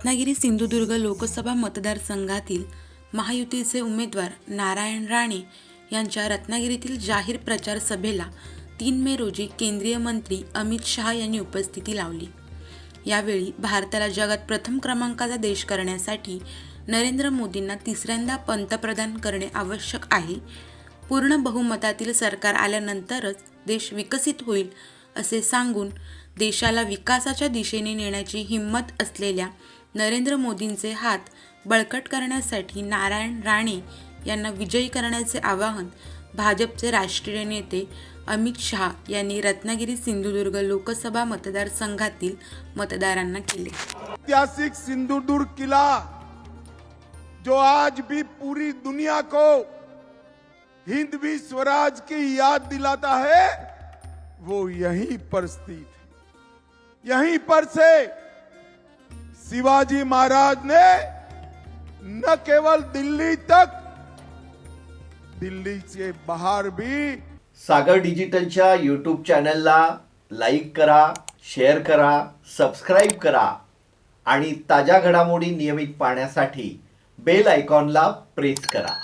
रत्नागिरी सिंधुदुर्ग लोकसभा मतदारसंघातील महायुतीचे उमेदवार नारायण राणे यांच्या रत्नागिरीतील जाहीर प्रचार सभेला तीन मे रोजी केंद्रीय मंत्री अमित शहा यांनी उपस्थिती लावली. यावेळी भारताला जगात प्रथम क्रमांकाचा देश करण्यासाठी नरेंद्र मोदींना तिसऱ्यांदा पंतप्रधान करणे आवश्यक आहे. पूर्ण बहुमतातील सरकार आल्यानंतरच देश विकसित होईल असे सांगून देशाला विकासाच्या दिशेने नेण्याची हिंमत असलेल्या नरेंद्र मोदींचे हात बळकट करण्यासाठी नारायण राणे यांना विजयी करण्याचे आवाहन भाजपचे राष्ट्रीय नेते अमित शहा यांनी रत्नागिरी सिंधुदुर्ग लोकसभा मतदारसंघातील मतदारांना केले. ऐतिहासिक सिंधुदुर्ग किला जो आज भी पूरी दुनिया को हिंदवी स्वराज की याद दिलाता है वो यहीं पर स्थित यहीं पर से शिवाजी महाराज ने न केवल दिल्ली तक दिल्ली से बाहर भी सागर डिजिटलच्या यूट्यूब चॅनलला लाईक करा शेअर करा सबस्क्राईब करा आणि ताज्या घडामोडी नियमित पाहण्यासाठी बेल आयकॉनला प्रेस करा.